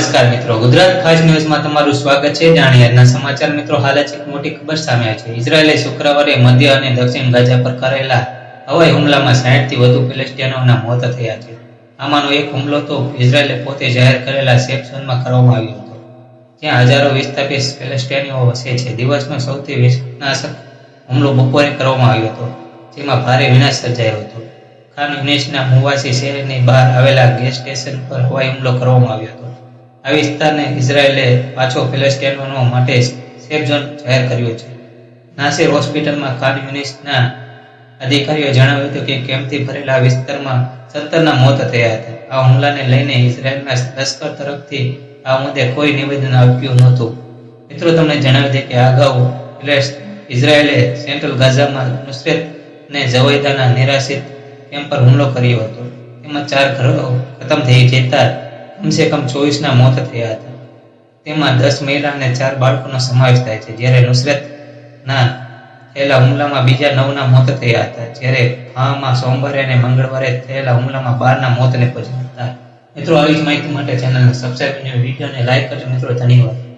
નમસ્કાર મિત્રો. ગુજરાત ખાસ ન્યૂઝમાં તમારું સ્વાગત છે. જાણીએ સમાચાર મિત્રો, હાલ જ એક મોટી ખબર સામે આવી છે. ઇઝરાયેલે શુક્રવારે મધ્ય અને દક્ષિણ ગાઝા પર કરેલા હવાઈ હુમલામાં 60 થી વધુ ફિલિસ્તીનોના મોત થયા છે. આમાંનો એક હુમલો તો ઇઝરાયેલે પોતે જાહેર કરેલા સેફ ઝોનમાં કરવામાં આવ્યો હતો. ત્યાં હજારો વિસ્થાપિત ફિલિસ્તીનીઓ વસે છે. દિવસનો સૌથી વિનાશક હુમલો બપોરે કરવામાં આવ્યો હતો, જેમાં ભારે વિનાશ સર્જાયો હતો. ખાન યુનેસના મુવાસી શહેરની બહાર આવેલા ગેસ સ્ટેશન પર હવાઈ હુમલો કરવામાં આવ્યો હતો. આ વિસ્તારને ઇઝરાયેલે પાછો ફિલિસ્તીનીઓ માટે સેફ ઝોન જાહેર કર્યો છે. નાસિર હોસ્પિટલમાં ખાન યુનિસના અધિકારીઓએ જણાવ્યું હતું કે કેમ્પથી ભરેલા આ વિસ્તારમાં સત્તરના મોત થયા હતા. આ હુમલાને લઈને ઇઝરાયેલના લશ્કર તરફથી આ મુદ્દે કોઈ નિવેદન આપ્યું નહોતું. મિત્રો, તમને જણાવી દે કે અગાઉ ઇઝરાયેલે સેન્ટ્રલ ગાઝામાં નુસરેતને જવૈદાના નિરાશિત કેમ્પ પર હુમલો કર્યો હતો. તેમાં ચાર ઘરો ખતમ થઈ જતા કમસે કમ ચોવીસના મોત થયા હતા. તેમાં દસ મહિલા અને ચાર બાળકોનો સમાવેશ થાય છે. જ્યારે નુસરતના થયેલા હુમલામાં બીજા નવના મોત થયા હતા. જ્યારે ફામાં સોમવારે અને મંગળવારે થયેલા હુમલામાં બારના મોત પહોંચ્યા હતા. મિત્રો, આવી જ માહિતી માટે ચેનલને સબસ્ક્રાઈબ અને વિડીયોને લાઈક કરજો. મિત્રો, ધન્યવાદ.